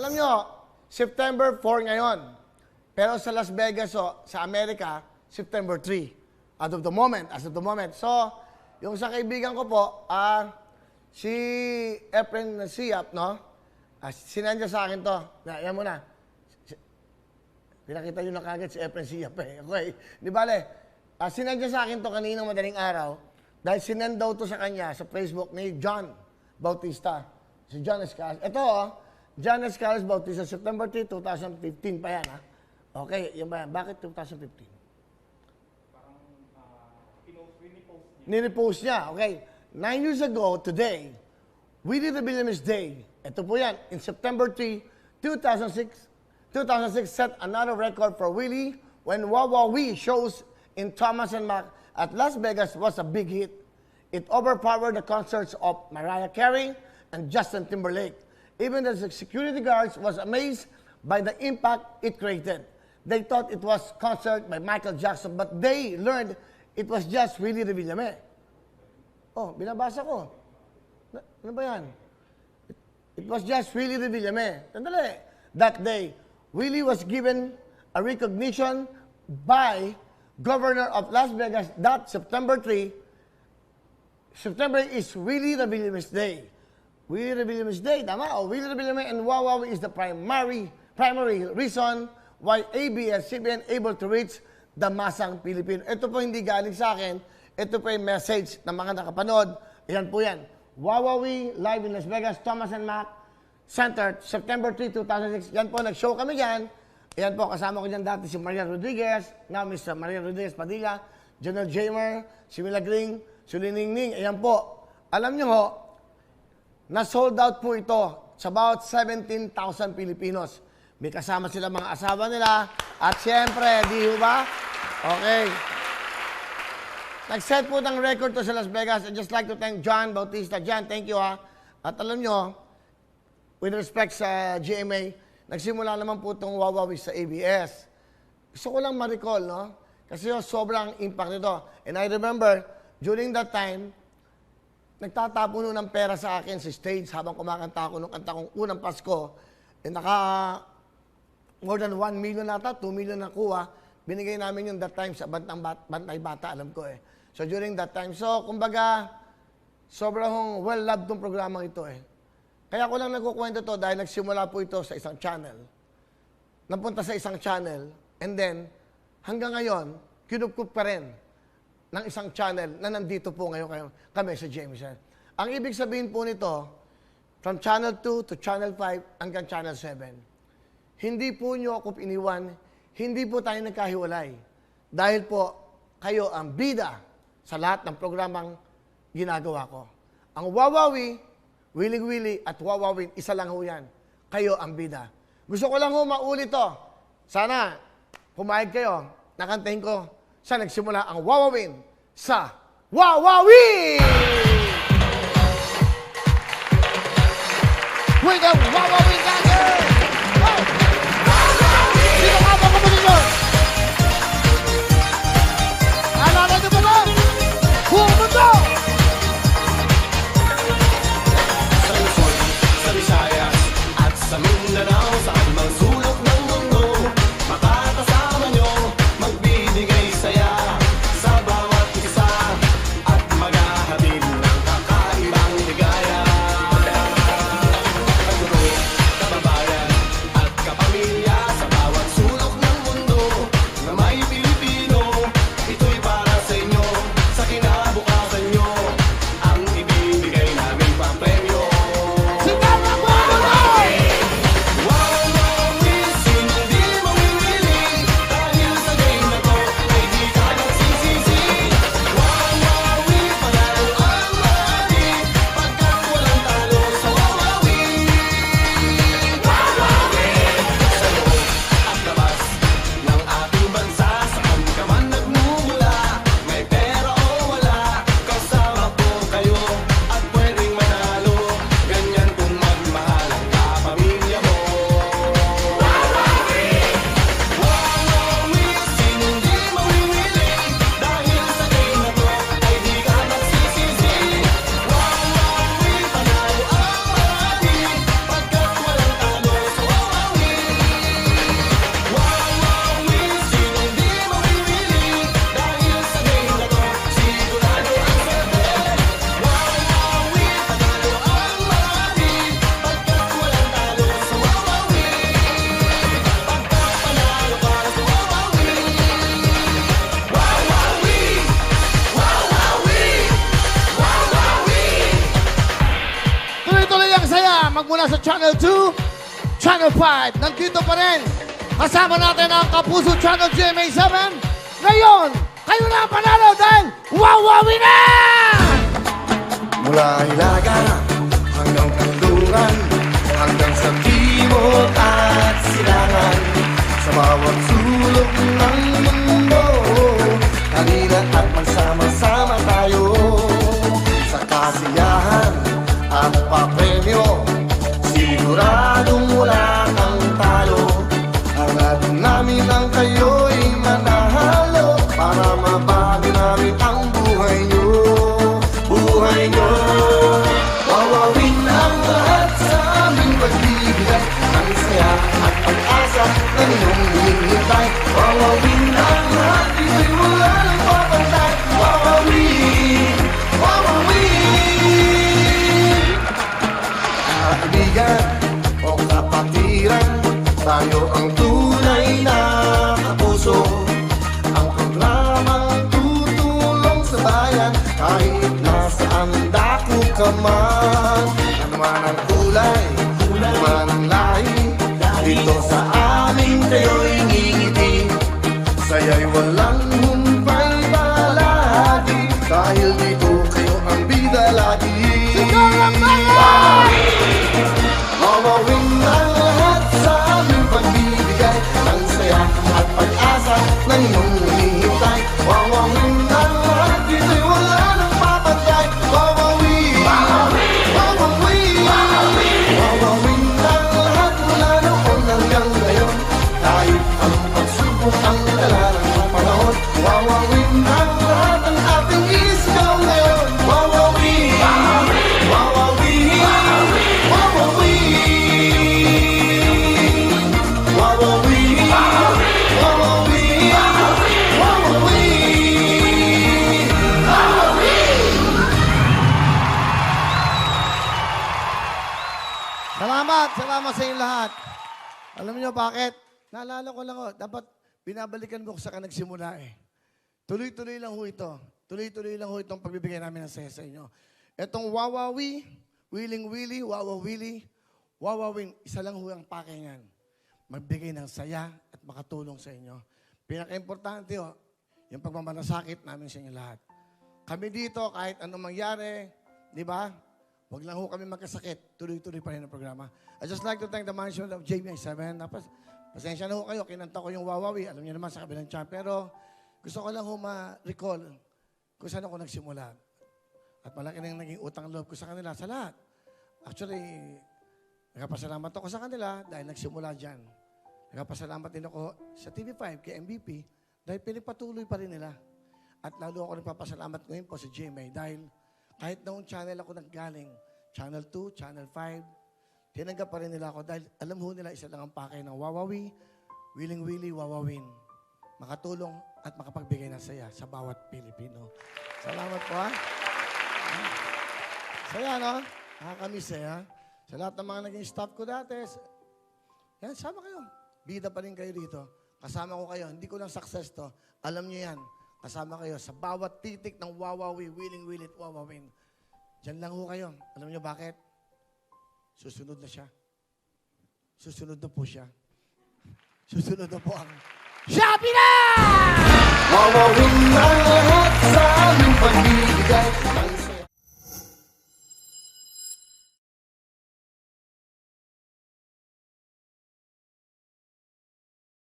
Alam nyo, September 4 ngayon. Pero sa Las Vegas, so, sa Amerika, September 3. Out of the moment, as of the moment. So, yung sa kaibigan ko po, ah, si Efren Siap, no? Ah, sinandya sa akin to. Na, yan mo na. Pinakita nyo na kagad si Efren Siap eh. Okay. Di bale, uh, sinandya sa akin to kaninang madaling araw dahil sinend daw to sa kanya sa Facebook ni John Bautista. Si John Escalas. Ito oh, John Escalas Bautista, September 3, 2015 pa yan ha. Okay, yan ba yan? Bakit 2015? Nirepost niya. Okay. Nine years ago, today, Willie the Williams Day. Ito po yan. In September 3, 2006, 2006 set another record for Willie when Wawa We shows in Thomas and Mack at Las Vegas was a big hit. It overpowered the concerts of Mariah Carey and Justin Timberlake. Even the security guards was amazed by the impact it created. They thought it was concert by Michael Jackson, but they learned it was just Willie Revillame. Oh, binabasa ko. Ano ba yan? It was just Willie Revillame. Sandali. That day, Willie was given a recognition by Governor of Las Vegas that September 3, September is Willie Revillame's Day. Willie Revillame's Day, tama? O, Willie Revillame and Wawa is the primary primary reason why ABS-CBN able to reach the masang Pilipino. Ito po hindi galing sa akin. Ito po yung message ng mga nakapanood. Ayan po yan. Wawawi, live in Las Vegas, Thomas and Mac, Center, September 3, 2006. Yan po, nag-show kami dyan. Ayan po, kasama ko dyan dati si Maria Rodriguez, now Mr. Maria Rodriguez Padilla, General Jamer, si Milagring, si Liningning. Ayan po. Alam nyo ho, na sold out po ito sa about 17,000 Pilipinos. May kasama sila mga asawa nila. At siyempre, di ba? Okay. Nag-set po ng record to sa Las Vegas. I'd just like to thank John Bautista. John, thank you ha. At alam nyo, with respect sa GMA, nagsimula naman po itong Wawawi sa ABS. Gusto ko lang ma-recall, no? Kasi oh, sobrang impact nito. And I remember, during that time, nagtatapo nun ng pera sa akin sa stage habang kumakanta ako nung kanta kong unang Pasko. Eh, naka more than 1 million nata, 2 million nakuha. Binigay namin yung that time sa Bantang Bat Bantay Bata, alam ko eh. So during that time, so kumbaga, sobrang well-loved tong programang ito eh. Kaya ko lang nagkukwento to dahil nagsimula po ito sa isang channel. Napunta sa isang channel, and then, hanggang ngayon, kinukup pa rin ng isang channel na nandito po ngayon kayo, kami sa Jameson. Ang ibig sabihin po nito, from Channel 2 to Channel 5 hanggang Channel 7, hindi po nyo ako iniwan, hindi po tayo nagkahiwalay. Dahil po, kayo ang bida sa lahat ng programang ginagawa ko. Ang Wawawi, Willing Willy at Wawawin, isa lang ho yan. Kayo ang bida. Gusto ko lang ho maulit to. Sana, pumayag kayo, nakantahin ko sa nagsimula ang Wawawin sa Wawawi! With the Wawawi Dagger! Magmula sa Channel 2, Channel 5. Nandito pa rin. Kasama natin ang Kapuso Channel GMA7. Ngayon, kayo na ang panalo dahil wawawi na! Mula Hilaga 나 I'll. Alam niyo bakit? Naalala ko lang, oh, dapat binabalikan kung saan ka nagsimula eh. Tuloy-tuloy lang ho ito. Tuloy-tuloy lang ho itong pagbibigay namin ng saya sa inyo. Itong wawawi, willing-willy, wawawili, wawawin, isa lang ho ang pake niyan. Magbigay ng saya at makatulong sa inyo. Pinaka-importante ho, yung pagmamalasakit namin sa inyo lahat. Kami dito, kahit anong mangyari, di ba? Huwag lang ho kami magkasakit. Tuloy-tuloy pa rin ang programa. I just like to thank the management of JBI7. Napas, pasensya na ho kayo. Kinanta ko yung Wawawi. Alam niyo naman sa kabilang chan. Pero gusto ko lang ho ma-recall kung saan ako nagsimula. At malaki na naging utang loob ko sa kanila sa lahat. Actually, nagpasalamat ako sa kanila dahil nagsimula dyan. Nagpasalamat din ako sa TV5 kay MVP dahil pinipatuloy pa rin nila. At lalo ako nagpapasalamat ngayon po sa GMA dahil kahit noong channel ako naggaling, Channel 2, Channel 5, tinanggap pa rin nila ako dahil alam ho nila isa lang ang pakay ng Wawawi, Willing Willy, Wawawin. Makatulong at makapagbigay ng saya sa bawat Pilipino. Salamat po ha. Saya no? Nakakamiss eh ha. Sa lahat ng mga naging staff ko dati, yan, sama kayo. Bida pa rin kayo dito. Kasama ko kayo. Hindi ko lang success to. Alam niyo yan. Kasama kayo sa bawat titik ng wawawi, willing, will it, wawawin. Diyan lang ho kayo. Alam niyo bakit? Susunod na siya. Susunod na po siya. Susunod na po ang Shopee na! Wawawin ang lahat sa aming pagbibigay